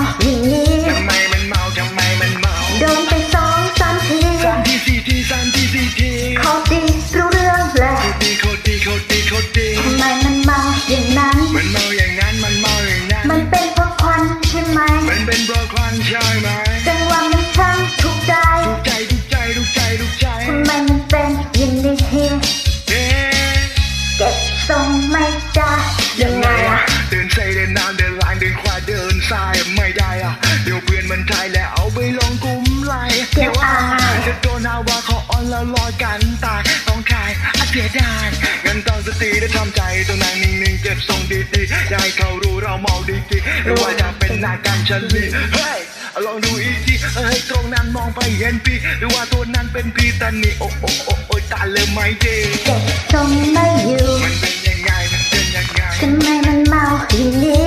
อย่างนี้ทำไมมันเมาทำไมมันเมาโดนไปสองสามทีสามทีสี่ทีสามทีสี่ที เดินซ้ายไม่ได้อะเดี๋ยวเพื่อนมันทายแล้วเอาไปลงกลุ่มไลน์เดี๋ยวอ่านจะโดนหาว่าเขาอ่อนแล้วลอยกันตายต้องขายอาเสียดายงั้นตั้งสติได้ทำใจต้องนั่งนิ่งๆเก็บทรงดีๆอย่าให้เขารู้เราเมาดีๆหรือว่าจะเป็นหน้าการชลีเฮ้ยลองดูอีกทีเฮ้ยตรงนั้นมองไปเห็นพี่หรือว่าตัวนั้นเป็นพี่แต่นี่โอ้โอ้โอ้โอ้ยตาเลยไม่ดีเก็บทรงไม่อยู่มันเป็นยังไงมันเป็นยังไงทำไมมันเมาอย่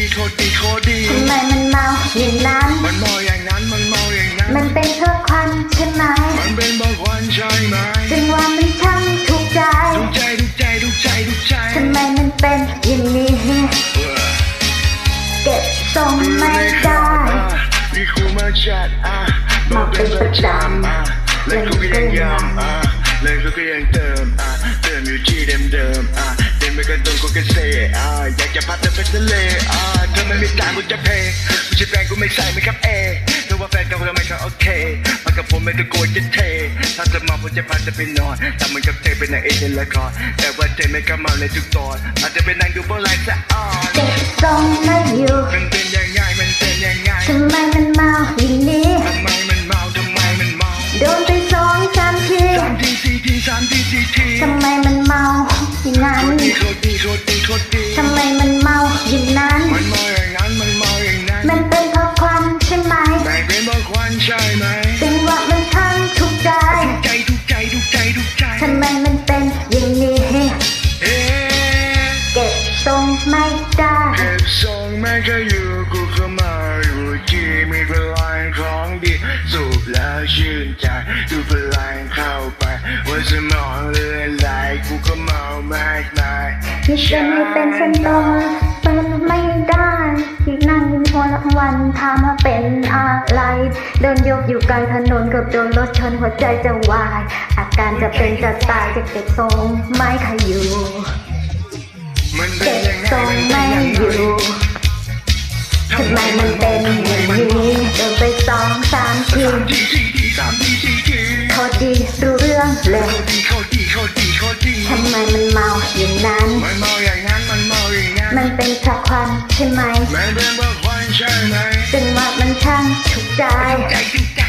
ดีโคตรดีโคตรดีโคตรดีทำไมมันเมาอย่างนั้น มันเมาอย่างนั้นมันเมาอย่างนั้น มันเป็นเพราะควันใช่ไหม มันเป็นบอกวันใช่ไหมจังหวะมันช่างถูกใจถูกใจถูกใจถูกใจถูกใจทำไมมันเป็นอย่างนี้เออเก็บทรงไม่ได้อะนี่ครูมาจัดอะมาเป็นประจำอะเล่นกูก็ยังย้ำอะเล่นกูก็ยังเติมอะเติมอยู่ที่เดิมเดิมๆอะ เดินไปกันตรงกูก็เซอะอยากจะพัดเดินไปทะเลอะถ้าไม่มีตังค์กูจะเพย์กูจะแปลงกูไม่ใส่ไม่ครับเอถ้าว่าแฟนเก่าเราไม่ก็โอเคมากับผมไม่ต้องกลัวจะเทถ้าจะมาผมจะพาจะไปนอนแต่มันกับเธอเป็นนางเอกในละครแต่ว่าเธอไม่ก็เมาในทุกตอนอาจจะเป็นนางดูโบราณสะอ่อนเก็บทรงไม่อยู่มันเป็นยังไงมันเป็นยังไงทำไมมันเมาอย่างนี้ทำไมมันเมาทำไมมันเมาโดนไปสองสามทีสามทีสี่ทีสามทีสี่ทีทำไมมันเมาอย่างนั้น เก็บทรงไม่ได้เก็บทรงแม่ก็อยู่กูก็มาอยู่ที่มีพลังของดีสูบแล้วชื่นใจดูพลังเข้าไปว่าสมองเลื่อนไหลกูก็เมามากมายที่จะไม่เป็นเส้นตรงเป็นไม่ได้ที่นั่งยิ้มหัวละวันถามว่าเป็นอะไรเดินยกอยู่กลางถนนเกือบโดนรถชนหัวใจจะวาย อาการจะเป็นจะตายจะเก็บทรงไม่ขอยู่ ทรงมันเป็ไม่นยังอไงยู่ทำไมมันเป็นอย่างนี้เดินไปสองสามทีสามทีสี่ทีสามทีสี่ทีพอดีรู้เรื่องเลยเขาดีเขาดีเขาดีเขาดีทำไมมันเมาอย่างนั้นมันเมาอย่างนั้นมันเมาอย่างนั้น มันเป็นเพราะควันใช่ไหมมันเป็นเพราะควันใช่ไหมจังหวะมันช่างถูกใจใจถูกใจ